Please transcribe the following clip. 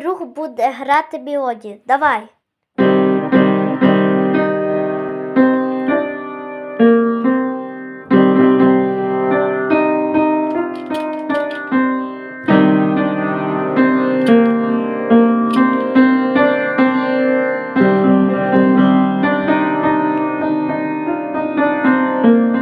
друг буде грати мелодію. Давай. thank you